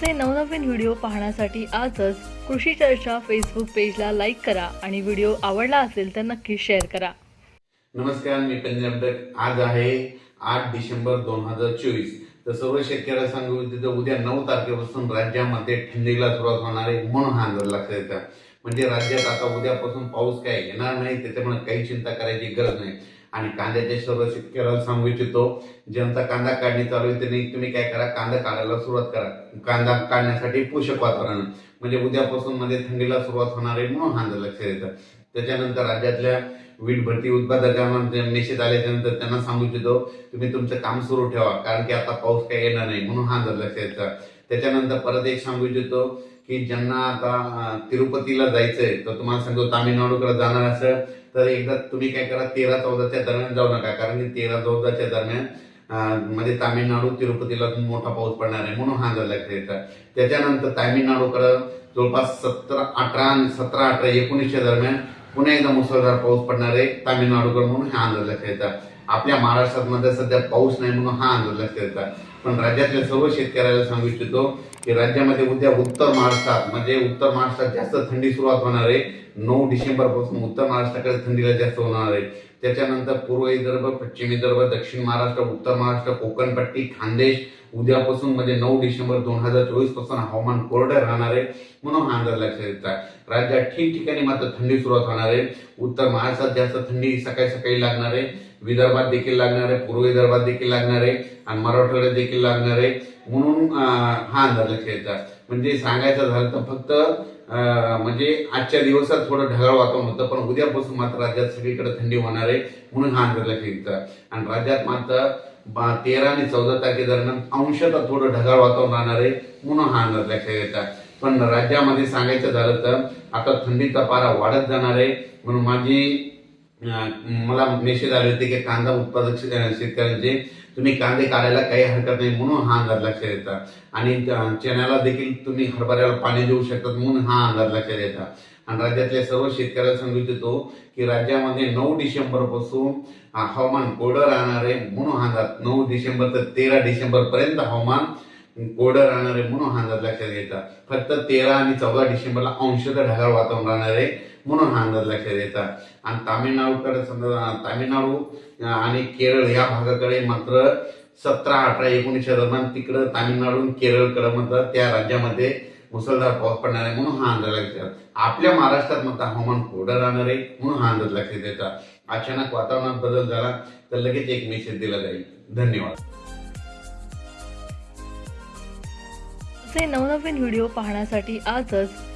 आमचे नवनवीन व्हिडिओ पाहण्यासाठी आजच कृषी चर्चा फेसबुक पेजला लाईक करा आणि व्हिडिओ आवडला असेल तर नक्की शेअर करा. नमस्कार मी पंजाब डक आज आहे आठ डिसेंबर दोन हजार चोवीस. तर सर्व शेतकऱ्याला सांगू इच्छितो उद्या नऊ तारखेपासून राज्यामध्ये थंडीला सुरुवात होणार आहे म्हणून हा अंदाज लक्षात येतात म्हणजे राज्यात आता उद्यापासून पाऊस काय येणार नाही त्याच्यामुळे काही चिंता करायची गरज नाही. आणि कांद्याचे सर्व शेतकऱ्याला सांगू इच्छितो ज्यांचा कांदा काढणी चालू आहे त्यांनी तुम्ही काय करा कांदा काढायला सुरुवात करा. कांदा काढण्यासाठी पोषक वातावरण म्हणजे उद्यापासून मध्ये थंडीला सुरुवात होणार आहे म्हणून हा लक्ष लक्षात त्याच्यानंतर राज्यातल्या वीट भरती उत्पादकांना निश्चित आल्याच्यानंतर त्यांना सांगू इच्छितो तुम्ही तुमचं काम सुरू ठेवा कारण की आता पाऊस काही येणार नाही म्हणून हा अंदाज लक्षात त्याच्यानंतर परत एक सांगू इच्छितो की ज्यांना आता तिरुपतीला जायचंय तर तुम्हाला सांगतो तामिळनाडूकडे जाणार असं तर एकदा तुम्ही काय करा तेरा चौदाच्या दरम्यान जाऊ नका. कारण की तेरा चौदाच्या दरम्यान म्हणजे तामिळनाडू तिरुपतीला मोठा पाऊस पडणार आहे म्हणून हा झाला लक्षात त्याच्यानंतर तामिळनाडूकडं जवळपास सतरा अठरा आणि सतरा अठरा एकोणीसच्या दरम्यान पुन्हा एकदा मुसळधार पाऊस पडणार आहे तामिळनाडूकडे म्हणून हा अंदाज लक्षात येतात आपल्या महाराष्ट्रात मध्ये सध्या पाऊस नाही म्हणून हा अंदाज लक्षात येतात पण राज्यातल्या सर्व शेतकऱ्याला सांगू इच्छितो की राज्यामध्ये उद्या उत्तर महाराष्ट्रात म्हणजे उत्तर महाराष्ट्रात जास्त थंडी सुरुवात होणार आहे. नऊ डिसेंबरपासून उत्तर महाराष्ट्राकडे थंडीला जास्त होणार आहे. त्याच्यानंतर पूर्व विदर्भ पश्चिम विदर्भ दक्षिण महाराष्ट्र उत्तर महाराष्ट्र कोकणपट्टी खानदेश उद्यापासून म्हणजे नऊ डिसेंबर दोन हजार चोवीसपासून हवामान कोरडं राहणार आहे म्हणून हा अंदाज लक्षात येतात राज्यात ठिकठिकाणी मात्र थंडी सुरुवात होणार आहे. उत्तर महाराष्ट्रात जास्त थंडी सकाळी सकाळी लागणार आहे. विदर्भात देखील लागणार आहे. पूर्व विदर्भात देखील लागणार आहे. आणि मराठवाड्यात देखील लागणार आहे. म्हणून हा अंदाज लक्षात येतात म्हणजे सांगायचं झालं तर फक्त म्हणजे आजच्या दिवसात थोडं ढगाळ वातावरण होतं पण उद्यापासून मात्र राज्यात सगळीकडे थंडी होणार आहे म्हणून हा अंदाज लक्षात आणि राज्यात मात्र बा- तेरा आणि चौदा तारखेदरम्यान अंशतः थोडं ढगाळ वातावरण राहणार आहे म्हणून हा अंदाज लक्षात येतात पण राज्यामध्ये सांगायचं झालं तर आता थंडीचा पारा वाढत जाणार आहे म्हणून माझी मला मेसेज आले होते की कांदा उत्पादक शे- शेतकऱ्यांचे तुम्ही कांदे काढायला काही हरकत नाही म्हणून हा अंदाज लक्षात येतात आणि चण्याला देखील तुम्ही हरभऱ्याला पाणी देऊ शकतात म्हणून हा अंदाज लक्षात येतात आणि राज्यातल्या सर्व शेतकऱ्याला सांगू इच्छितो की राज्यामध्ये नऊ डिसेंबरपासून हवामान कोरडं राहणार आहे म्हणून हा अंदाज नऊ डिसेंबर ते तेरा डिसेंबर पर्यंत हवामान कोरडं राहणार आहे म्हणून हा अंदाज लक्षात येतात फक्त तेरा आणि चौदा डिसेंबरला अंशतः ढगाळ वातावरण राहणार आहे. म्हणून हा अंदाज लक्षात येतात आणि तामिळनाडूकडे समजा तामिळनाडू आणि केरळ या भागाकडे मात्र सतरा अठरा एकोणीसच्या दरम्यान तिकडं तामिळनाडू आणि केरळकडे मात्र त्या राज्यामध्ये मुसळधार पाऊस पडणार आहे म्हणून हा अंदाज लक्षात आपल्या महाराष्ट्रात मात्र हवामान कोरडं राहणार आहे म्हणून हा अंदाज लक्षात येतात अचानक वातावरणात बदल झाला तर लगेच एक मेसेज दिला जाईल. धन्यवाद. असे नवनवीन व्हिडिओ पाहण्यासाठी आजच